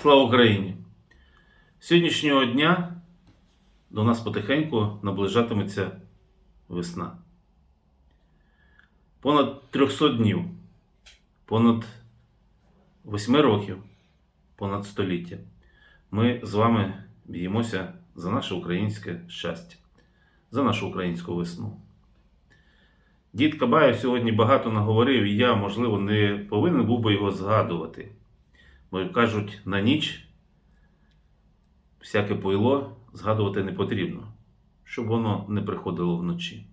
Слава Україні! Сьогоднішнього дня до нас потихеньку наближатиметься весна. Понад 300 днів, понад 8 років, понад століття ми з вами б'ємося за наше українське щастя, за нашу українську весну. Дід Кабаєв сьогодні багато наговорив, і я, можливо, не повинен був би його згадувати. Бо кажуть, на ніч всяке пойло згадувати не потрібно, щоб воно не приходило вночі.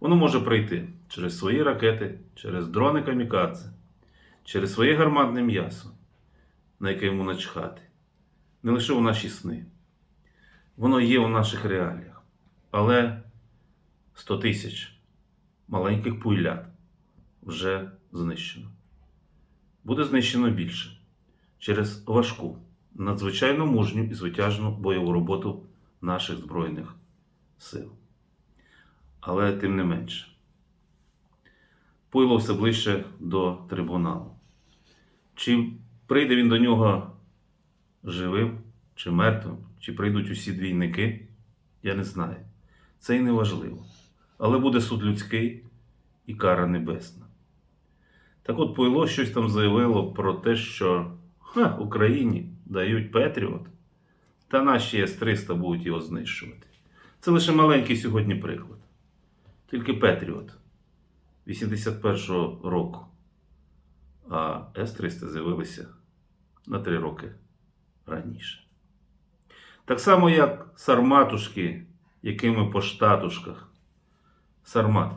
Воно може прийти через свої ракети, через дрони камікадзе, через своє гарматне м'ясо, на яке йому начхати. Не лише у наші сни. Воно є у наших реаліях. Але 100 тисяч маленьких пуйлят вже знищено. Буде знищено більше через важку, надзвичайно мужню і звитяжну бойову роботу наших Збройних сил. Але тим не менше, Пуйло все ближче до трибуналу. Чи прийде він до нього живим чи мертвим, чи прийдуть усі двійники, я не знаю. Це і не важливо. Але буде суд людський і кара небесна. Так от Пуйло щось там заявило про те, що ха, Україні дають Петріот, та наші С-300 будуть його знищувати. Це лише маленький сьогодні приклад. Тільки Петріот 81-го року, а С-300 з'явилися на три роки раніше. Так само, як сарматушки, якими по штатушках. Сармат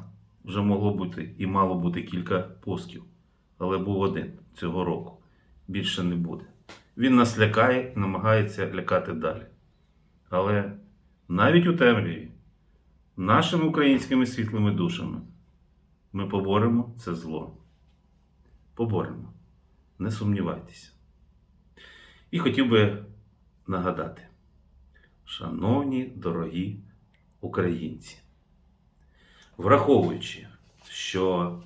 вже могло бути і мало бути кілька пусків, але був один цього року. Більше не буде. Він нас лякає і намагається лякати далі. Але навіть у темряві, нашими українськими світлими душами, ми поборемо це зло. Поборемо. Не сумнівайтеся. І хотів би нагадати, шановні дорогі українці, враховуючи, що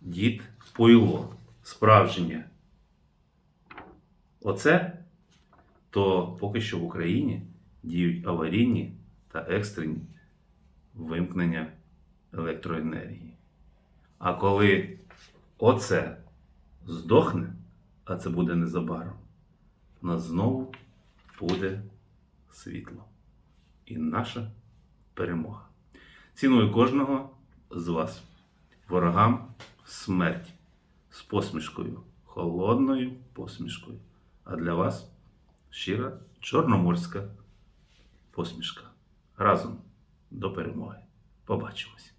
дід пойло справжнє оце, то поки що в Україні діють аварійні та екстрені вимкнення електроенергії. А коли оце здохне, а це буде незабаром, у нас знову буде світло. І наша перемога. Ціную кожного з вас. Ворогам смерть посмішкою, холодною посмішкою. А для вас щира чорноморська посмішка. Разом до перемоги. Побачимось!